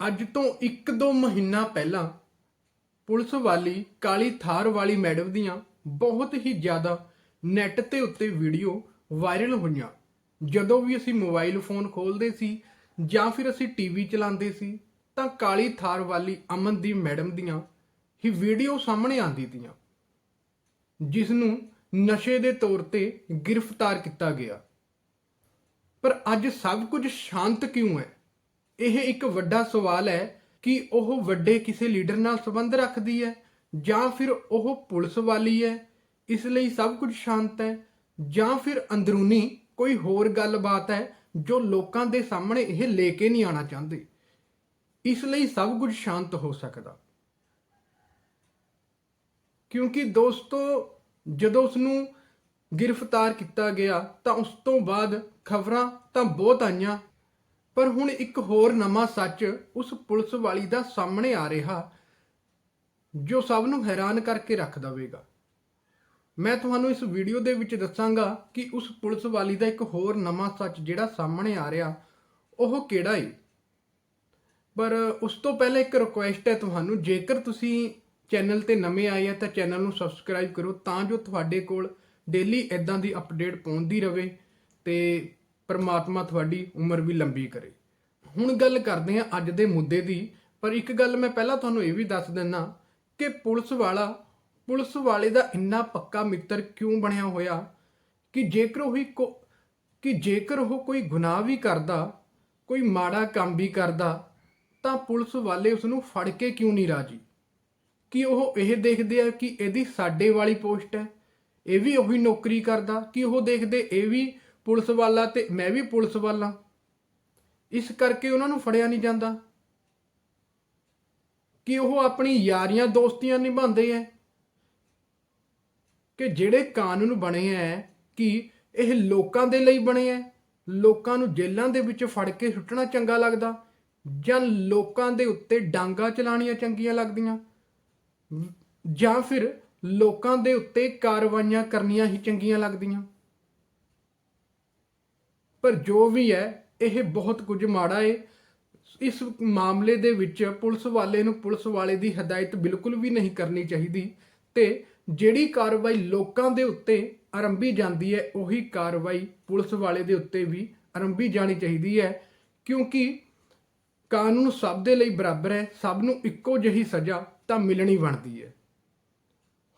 ਅੱਜ ਤੋਂ 1-2 ਮਹੀਨਾ ਪਹਿਲਾਂ ਪੁਲਿਸ ਵਾਲੀ ਕਾਲੀ ਥਾਰ ਵਾਲੀ ਮੈਡਮ ਦੀਆਂ ਬਹੁਤ ਹੀ ਜ਼ਿਆਦਾ ਨੈੱਟ ਤੇ ਉੱਤੇ ਵੀਡੀਓ ਵਾਇਰਲ ਹੋਈਆਂ। ਜਦੋਂ ਵੀ ਅਸੀਂ ਮੋਬਾਈਲ ਫੋਨ ਖੋਲਦੇ ਸੀ ਜਾਂ ਫਿਰ ਅਸੀਂ ਟੀਵੀ ਚਲਾਉਂਦੇ ਸੀ, ਤਾਂ ਕਾਲੀ ਥਾਰ ਵਾਲੀ ਅਮਨਦੀਪ ਮੈਡਮ ਦੀਆਂ ਹੀ ਵੀਡੀਓ ਸਾਹਮਣੇ ਆਉਂਦੀ ਤੀਆਂ ਜਿਸ ਨੂੰ ਨਸ਼ੇ ਦੇ ਤੌਰ ਤੇ ਗ੍ਰਿਫਤਾਰ ਕੀਤਾ ਗਿਆ। ਪਰ ਅੱਜ ਸਭ ਕੁਝ ਸ਼ਾਂਤ ਕਿਉਂ ਹੈ? ਇਹ ਇੱਕ ਵੱਡਾ ਸਵਾਲ ਹੈ ਕਿ ਉਹ ਵੱਡੇ ਕਿਸੇ ਲੀਡਰ ਨਾਲ ਸੰਬੰਧ ਰੱਖਦੀ ਹੈ ਜਾਂ ਫਿਰ ਉਹ ਪੁਲਿਸ ਵਾਲੀ ਹੈ, ਇਸ ਲਈ ਸਭ ਕੁਝ ਸ਼ਾਂਤ ਹੈ, ਜਾਂ ਫਿਰ ਅੰਦਰੂਨੀ ਕੋਈ ਹੋਰ ਗੱਲਬਾਤ ਹੈ ਜੋ ਲੋਕਾਂ ਦੇ ਸਾਹਮਣੇ ਇਹ ਲੈ ਕੇ ਨਹੀਂ ਆਣਾ ਚਾਹੁੰਦੇ। ਇਸ ਲਈ ਸਭ ਕੁਝ ਸ਼ਾਂਤ ਹੋ ਸਕਦਾ। ਕਿਉਂਕਿ ਦੋਸਤੋ, ਜਦੋਂ ਉਸ ਨੂੰ ਗ੍ਰਿਫਤਾਰ ਕੀਤਾ ਗਿਆ ਤਾਂ ਉਸ ਤੋਂ ਬਾਅਦ ਖਬਰਾਂ ਤਾਂ ਬਹੁਤ ਆਈਆਂ ਪਰ ਹੁਣ ਇੱਕ ਹੋਰ ਨਵਾਂ ਸੱਚ ਉਸ ਪੁਲਿਸ ਵਾਲੀ ਦਾ ਸਾਹਮਣੇ ਆ ਰਿਹਾ, ਜੋ ਸਭ ਨੂੰ ਹੈਰਾਨ ਕਰਕੇ ਰੱਖ ਦਵੇਗਾ। ਮੈਂ ਤੁਹਾਨੂੰ ਇਸ ਵੀਡੀਓ ਦੇ ਵਿੱਚ ਦੱਸਾਂਗਾ ਕਿ ਉਸ ਪੁਲਿਸ ਵਾਲੀ ਦਾ ਇੱਕ ਹੋਰ ਨਵਾਂ ਸੱਚ ਜਿਹੜਾ ਸਾਹਮਣੇ ਆ ਰਿਹਾ, ਉਹ ਕਿਹੜਾ ਹੈ ਪਰ ਉਸ ਤੋਂ ਪਹਿਲਾਂ ਇੱਕ ਰਿਕੁਐਸਟ ਹੈ ਤੁਹਾਨੂੰ, ਜੇਕਰ ਤੁਸੀਂ ਚੈਨਲ ਤੇ ਨਵੇਂ ਆਏ ਆ ਤਾਂ ਚੈਨਲ ਨੂੰ ਸਬਸਕ੍ਰਾਈਬ ਕਰੋ ਤਾਂ ਜੋ ਤੁਹਾਡੇ ਕੋਲ ਡੇਲੀ ਇਦਾਂ ਦੀ ਅਪਡੇਟ ਪਹੁੰਚਦੀ ਰਹੇ ਤੇ ਪਰਮਾਤਮਾ ਤੁਹਾਡੀ ਉਮਰ ਵੀ ਲੰਬੀ ਕਰੇ। ਹੁਣ ਗੱਲ ਕਰਦੇ ਹਾਂ ਅੱਜ ਦੇ ਮੁੱਦੇ ਦੀ, ਪਰ ਇੱਕ ਗੱਲ ਮੈਂ ਪਹਿਲਾਂ ਤੁਹਾਨੂੰ ਇਹ ਵੀ ਦੱਸ ਦਿੰਨਾ ਕਿ ਪੁਲਿਸ ਵਾਲਾ, ਪੁਲਿਸ ਵਾਲੇ ਦਾ ਇੰਨਾ ਪੱਕਾ ਮਿੱਤਰ ਕਿਉਂ ਬਣਿਆ ਹੋਇਆ ਕਿ ਜੇਕਰ ਉਹ ਕੋ, ਕਿ ਜੇਕਰ ਉਹ ਕੋਈ ਗੁਨਾਹ ਵੀ ਕਰਦਾ, ਕੋਈ ਮਾੜਾ ਕੰਮ ਵੀ ਕਰਦਾ, ਤਾਂ ਪੁਲਿਸ ਵਾਲੇ ਉਸ ਨੂੰ ਫੜ ਕੇ ਕਿਉਂ ਨਹੀਂ ਰਾਜੀ? ਕਿ ਉਹ ਇਹ ਦੇਖਦੇ ਆ ਕਿ ਇਹਦੀ ਸਾਡੇ ਵਾਲੀ ਪੋਸਟ ਹੈ? ਇਹ ਵੀ ਉਹੀ ਨੌਕਰੀ ਕਰਦਾ? ਕਿ ਉਹ ਦੇਖਦੇ ਇਹ ਵੀ ਪੁਲਿਸ ਵਾਲਾ ਤੇ ਮੈਂ ਵੀ ਪੁਲਿਸ ਵਾਲਾ। ਇਸ ਕਰਕੇ ਉਹਨਾਂ ਨੂੰ ਫੜਿਆ ਨਹੀਂ ਜਾਂਦਾ। ਕਿ ਉਹ ਆਪਣੀ ਯਾਰੀਆਂ ਦੋਸਤੀਆਂ ਨਿਭਾਉਂਦੇ ਐ। ਕਿ ਜਿਹੜੇ ਕਾਨੂੰਨ ਬਣੇ ਐ ਕਿ ਇਹ ਲੋਕਾਂ ਦੇ ਲਈ ਬਣੇ ਐ। ਲੋਕਾਂ ਨੂੰ ਜੇਲ੍ਹਾਂ ਦੇ ਵਿੱਚ ਫੜ ਕੇ ਸੁੱਟਣਾ ਚੰਗਾ ਲੱਗਦਾ ਜਾਂ ਲੋਕਾਂ ਦੇ ਉੱਤੇ ਡਾਂਗਾ ਚਲਾਣੀਆਂ ਚੰਗੀਆਂ ਲੱਗਦੀਆਂ। ਜਾਂ ਫਿਰ ਲੋਕਾਂ ਦੇ ਉੱਤੇ ਕਾਰਵਾਈਆਂ ਕਰਨੀਆਂ ਹੀ ਚੰਗੀਆਂ ਲੱਗਦੀਆਂ। ਪਰ ਜੋ ਵੀ ਹੈ, ਇਹ ਬਹੁਤ ਕੁਝ ਮਾੜਾ ਹੈ ਇਸ ਮਾਮਲੇ ਦੇ ਵਿੱਚ ਪੁਲਿਸ ਵਾਲੇ ਨੂੰ ਪੁਲਿਸ ਵਾਲੇ ਦੀ ਹਦਾਇਤ ਬਿਲਕੁਲ ਵੀ ਨਹੀਂ ਕਰਨੀ ਚਾਹੀਦੀ ਤੇ ਜਿਹੜੀ ਕਾਰਵਾਈ ਲੋਕਾਂ ਦੇ ਉੱਤੇ ਆਰੰਭੀ ਜਾਂਦੀ ਹੈ, ਉਹੀ ਕਾਰਵਾਈ ਪੁਲਿਸ ਵਾਲੇ ਦੇ ਉੱਤੇ ਵੀ ਆਰੰਭੀ ਜਾਣੀ ਚਾਹੀਦੀ ਹੈ, ਕਿਉਂਕਿ ਕਾਨੂੰਨ ਸਭ ਦੇ ਲਈ ਬਰਾਬਰ ਹੈ, ਸਭ ਨੂੰ ਇੱਕੋ ਜਿਹੀ ਸਜ਼ਾ ਤਾਂ ਮਿਲਣੀ ਬਣਦੀ ਹੈ।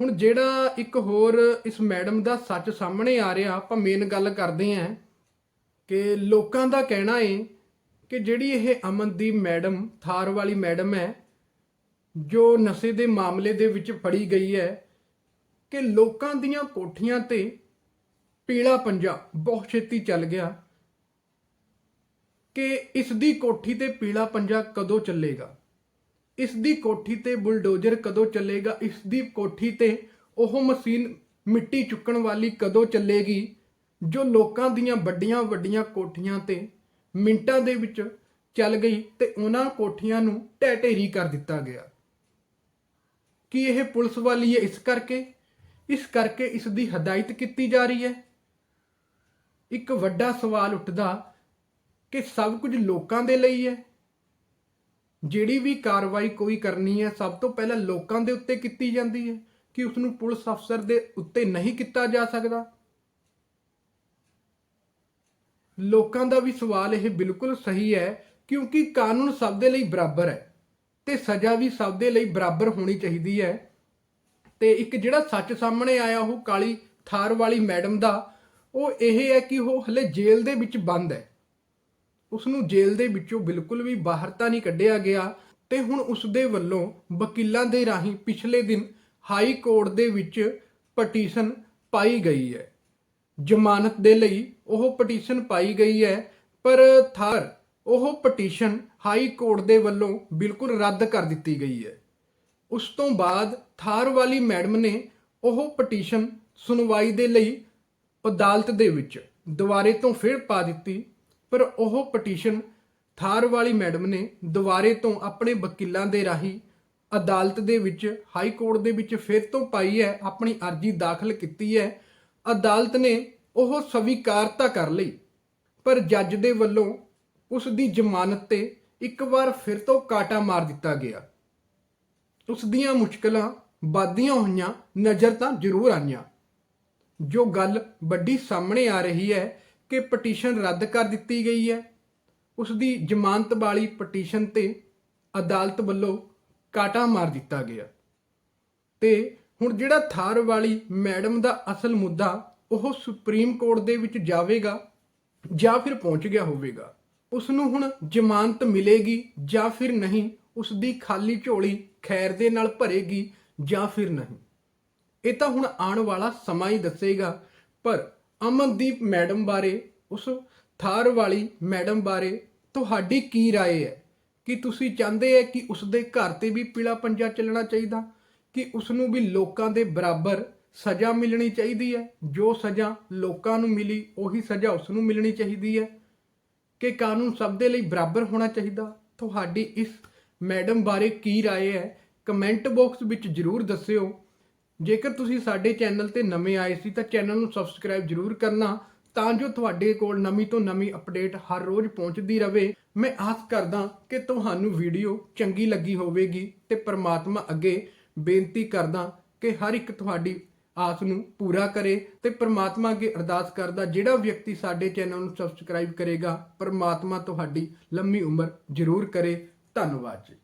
ਹੁਣ ਜਿਹੜਾ ਇੱਕ ਹੋਰ ਇਸ ਮੈਡਮ ਦਾ ਸੱਚ ਸਾਹਮਣੇ ਆ ਰਿਹਾ, ਆਪਾਂ ਮੇਨ ਗੱਲ ਕਰਦੇ ਆਂ ਕਿ ਲੋਕਾਂ ਦਾ ਕਹਿਣਾ ਹੈ ਕਿ ਜਿਹੜੀ ਇਹ ਅਮਨਦੀਪ ਮੈਡਮ, ਥਾਰ ਵਾਲੀ ਮੈਡਮ ਹੈ, ਜੋ ਨਸ਼ੇ ਦੇ ਮਾਮਲੇ ਦੇ ਵਿੱਚ ਫੜੀ ਗਈ ਹੈ ਕਿ ਲੋਕਾਂ ਦੀਆਂ ਕੋਠੀਆਂ ਤੇ ਪੀਲਾ ਪੰਜਾ, ਬਹੁਤ ਛੇਤੀ ਚੱਲ ਗਿਆ ਕਿ ਇਸ ਦੀ ਕੋਠੀ ਤੇ ਪੀਲਾ ਪੰਜਾ ਕਦੋਂ ਚੱਲੇਗਾ? ਇਸ ਦੀ ਕੋਠੀ ਤੇ ਬੁਲਡੋਜ਼ਰ ਕਦੋਂ ਚੱਲੇਗਾ? ਇਸ ਦੀ ਕੋਠੀ ਤੇ ਉਹ ਮਸ਼ੀਨ ਮਿੱਟੀ ਚੁੱਕਣ ਵਾਲੀ ਕਦੋਂ ਚੱਲੇਗੀ? ਜੋ ਲੋਕਾਂ ਦੀਆਂ ਵੱਡੀਆਂ ਵੱਡੀਆਂ ਕੋਠੀਆਂ ਤੇ ਮਿੰਟਾਂ ਦੇ ਵਿੱਚ ਚੱਲ ਗਈ ਤੇ ਉਹਨਾਂ ਕੋਠੀਆਂ ਨੂੰ ਢਹਿ ਢੇਰੀ ਕਰ ਦਿੱਤਾ ਗਿਆ। ਕੀ ਇਹ ਪੁਲਿਸ ਵਾਲੀ ਹੈ ਇਸ ਕਰਕੇ? ਇਸ ਕਰਕੇ ਇਸ ਦੀ ਹਦਾਇਤ ਕੀਤੀ ਜਾ ਰਹੀ ਹੈ? ਇੱਕ ਵੱਡਾ ਸਵਾਲ ਉੱਠਦਾ ਕਿ ਸਭ ਕੁਝ ਲੋਕਾਂ ਦੇ ਲਈ ਹੈ। ਜਿਹੜੀ ਵੀ ਕਾਰਵਾਈ ਕੋਈ ਕਰਨੀ ਹੈ, ਸਭ ਤੋਂ ਪਹਿਲਾਂ ਲੋਕਾਂ ਦੇ ਉੱਤੇ ਕੀਤੀ ਜਾਂਦੀ ਹੈ ਕਿ ਉਸ ਨੂੰ ਪੁਲਿਸ ਅਫਸਰ ਦੇ ਉੱਤੇ ਨਹੀਂ ਕੀਤਾ ਜਾ ਸਕਦਾ। ਲੋਕਾਂ ਦਾ ਵੀ ਸਵਾਲ ਇਹ ਬਿਲਕੁਲ ਸਹੀ ਹੈ, ਕਿਉਂਕਿ ਕਾਨੂੰਨ ਸਭ ਦੇ ਲਈ ਬਰਾਬਰ ਹੈ ਤੇ ਸਜ਼ਾ ਵੀ ਸਭ ਦੇ ਲਈ ਬਰਾਬਰ ਹੋਣੀ ਚਾਹੀਦੀ ਹੈ। ਤੇ ਇੱਕ ਜਿਹੜਾ ਸੱਚ ਸਾਹਮਣੇ ਆਇਆ, ਉਹ ਕਾਲੀ ਥਾਰ ਵਾਲੀ ਮੈਡਮ ਦਾ, ਉਹ ਇਹ ਹੈ ਕਿ ਉਹ ਹਲੇ ਜੇਲ੍ਹ ਦੇ ਵਿੱਚ ਬੰਦ ਹੈ। ਉਸ ਨੂੰ ਜੇਲ੍ਹ ਦੇ ਵਿੱਚੋਂ ਬਿਲਕੁਲ ਵੀ ਬਾਹਰ ਤਾਂ ਨਹੀਂ ਕੱਢਿਆ ਗਿਆ ਤੇ ਹੁਣ ਉਸ ਦੇ ਵੱਲੋਂ ਵਕੀਲਾਂ ਦੇ ਰਾਹੀਂ ਪਿਛਲੇ ਦਿਨ ਹਾਈ ਕੋਰਟ ਦੇ ਵਿੱਚ ਪਟੀਸ਼ਨ ਪਾਈ ਗਈ ਹੈ। ਜ਼ਮਾਨਤ ਦੇ ਲਈ ਉਹ ਪਟੀਸ਼ਨ ਪਾਈ ਗਈ ਹੈ, ਪਰ ਥਾਰ ਉਹ ਪਟੀਸ਼ਨ ਹਾਈ ਕੋਰਟ ਦੇ ਵੱਲੋਂ ਬਿਲਕੁਲ ਰੱਦ ਕਰ ਦਿੱਤੀ ਗਈ ਹੈ। ਉਸ ਤੋਂ ਬਾਅਦ ਥਾਰ ਵਾਲੀ ਮੈਡਮ ਨੇ ਉਹ ਪਟੀਸ਼ਨ ਸੁਣਵਾਈ ਦੇ ਲਈ ਅਦਾਲਤ ਦੇ ਵਿੱਚ ਦੁਬਾਰੇ ਤੋਂ ਫਿਰ ਪਾ ਦਿੱਤੀ, ਪਰ ਉਹ ਪਟੀਸ਼ਨ ਥਾਰ ਵਾਲੀ ਮੈਡਮ ਨੇ ਦੁਬਾਰੇ ਤੋਂ ਆਪਣੇ ਵਕੀਲਾਂ ਦੇ ਰਾਹੀਂ ਅਦਾਲਤ ਦੇ ਵਿੱਚ, ਹਾਈ ਕੋਰਟ ਦੇ ਵਿੱਚ ਫਿਰ ਤੋਂ ਪਾਈ ਹੈ, ਆਪਣੀ ਅਰਜ਼ੀ ਦਾਖਲ ਕੀਤੀ ਹੈ। ਅਦਾਲਤ ਨੇ ਉਹ ਸਵੀਕਾਰਤਾ ਕਰ ਲਈ, ਪਰ ਜੱਜ ਦੇ ਵੱਲੋਂ ਉਸ ਦੀ ਜ਼ਮਾਨਤ ਤੇ ਇੱਕ ਵਾਰ ਫਿਰ ਤੋਂ ਕਾਟਾ ਮਾਰ ਦਿੱਤਾ ਗਿਆ। ਉਸ ਦੀਆਂ ਮੁਸ਼ਕਲਾਂ ਵੱਧਦੀਆਂ ਹੋਈਆਂ ਨਜ਼ਰ ਤਾਂ ਜ਼ਰੂਰ ਆਈਆਂ। ਜੋ ਗੱਲ ਵੱਡੀ ਸਾਹਮਣੇ ਆ ਰਹੀ ਹੈ ਕਿ ਪਟੀਸ਼ਨ ਰੱਦ ਕਰ ਦਿੱਤੀ ਗਈ ਹੈ ਉਸ ਦੀ ਜ਼ਮਾਨਤ ਵਾਲੀ ਪਟੀਸ਼ਨ ਤੇ ਅਦਾਲਤ ਵੱਲੋਂ ਕਾਟਾ ਮਾਰ ਦਿੱਤਾ ਗਿਆ ਤੇ ਹੁਣ ਜਿਹੜਾ ਥਾਰ ਵਾਲੀ ਮੈਡਮ ਦਾ ਅਸਲ ਮੁੱਦਾ ਉਹ ਸੁਪਰੀਮ ਕੋਰਟ ਦੇ ਵਿੱਚ ਜਾਵੇਗਾ ਜਾਂ ਫਿਰ ਪਹੁੰਚ ਗਿਆ ਹੋਵੇਗਾ ਉਸ ਨੂੰ ਹੁਣ ਜ਼ਮਾਨਤ ਮਿਲੇਗੀ ਜਾਂ ਫਿਰ ਨਹੀਂ ਉਸ ਦੀ ਖਾਲੀ ਝੋਲੀ ਖੈਰ ਦੇ ਨਾਲ ਭਰੇਗੀ ਜਾਂ ਫਿਰ ਨਹੀਂ ਇਹ ਤਾਂ ਹੁਣ ਆਉਣ ਵਾਲਾ ਸਮਾਂ ਹੀ ਦੱਸੇਗਾ ਪਰ ਅਮਨਦੀਪ ਮੈਡਮ ਬਾਰੇ ਉਸ ਥਾਰ ਵਾਲੀ ਮੈਡਮ ਬਾਰੇ ਤੁਹਾਡੀ ਕੀ رائے ਹੈ ਕਿ ਤੁਸੀਂ ਚਾਹੁੰਦੇ ਹੈ ਕਿ ਉਸ ਦੇ ਘਰ ਤੇ ਵੀ ਪੀਲਾ ਪੰਜਾ ਚੱਲਣਾ ਚਾਹੀਦਾ ਕਿ ਉਸ ਨੂੰ ਵੀ ਲੋਕਾਂ ਦੇ ਬਰਾਬਰ ਸਜ਼ਾ ਮਿਲਣੀ ਚਾਹੀਦੀ ਹੈ ਜੋ ਸਜ਼ਾ ਲੋਕਾਂ ਨੂੰ ਮਿਲੀ ਉਹੀ ਸਜ਼ਾ ਉਸ ਨੂੰ ਮਿਲਣੀ ਚਾਹੀਦੀ ਹੈ ਕਿ ਕਾਨੂੰਨ ਸਭ ਦੇ ਲਈ ਬਰਾਬਰ ਹੋਣਾ ਚਾਹੀਦਾ ਤੁਹਾਡੀ ਇਸ ਮੈਡਮ ਬਾਰੇ ਕੀ رائے ਹੈ ਕਮੈਂਟ ਬਾਕਸ ਵਿੱਚ ਜਰੂਰ ਦੱਸਿਓ ਜੇਕਰ ਤੁਸੀਂ ਸਾਡੇ ਚੈਨਲ ਤੇ ਨਵੇਂ ਆਏ ਸੀ ਤਾਂ ਚੈਨਲ ਨੂੰ ਸਬਸਕ੍ਰਾਈਬ ਜਰੂਰ ਕਰਨਾ ਤਾਂ ਜੋ ਤੁਹਾਡੇ ਕੋਲ ਨਵੀਂ ਤੋਂ ਨਵੀਂ ਅਪਡੇਟ ਹਰ ਰੋਜ਼ ਪਹੁੰਚਦੀ ਰਹੇ ਮੈਂ ਆਸ ਕਰਦਾ ਕਿ ਤੁਹਾਨੂੰ ਵੀਡੀਓ ਚੰਗੀ ਲੱਗੀ ਹੋਵੇਗੀ ਤੇ ਪ੍ਰਮਾਤਮਾ ਅੱਗੇ ਬੇਨਤੀ ਕਰਦਾ ਕਿ ਹਰ ਇੱਕ ਤੁਹਾਡੀ ਆਸ ਨੂੰ ਪੂਰਾ ਕਰੇ ਤੇ ਪ੍ਰਮਾਤਮਾ ਅੱਗੇ ਅਰਦਾਸ ਕਰਦਾ, ਜਿਹੜਾ ਵਿਅਕਤੀ ਸਾਡੇ ਚੈਨਲ ਨੂੰ ਸਬਸਕ੍ਰਾਈਬ ਕਰੇਗਾ, ਪ੍ਰਮਾਤਮਾ ਤੁਹਾਡੀ ਲੰਮੀ ਉਮਰ ਜ਼ਰੂਰ ਕਰੇ। ਧੰਨਵਾਦ ਜੀ।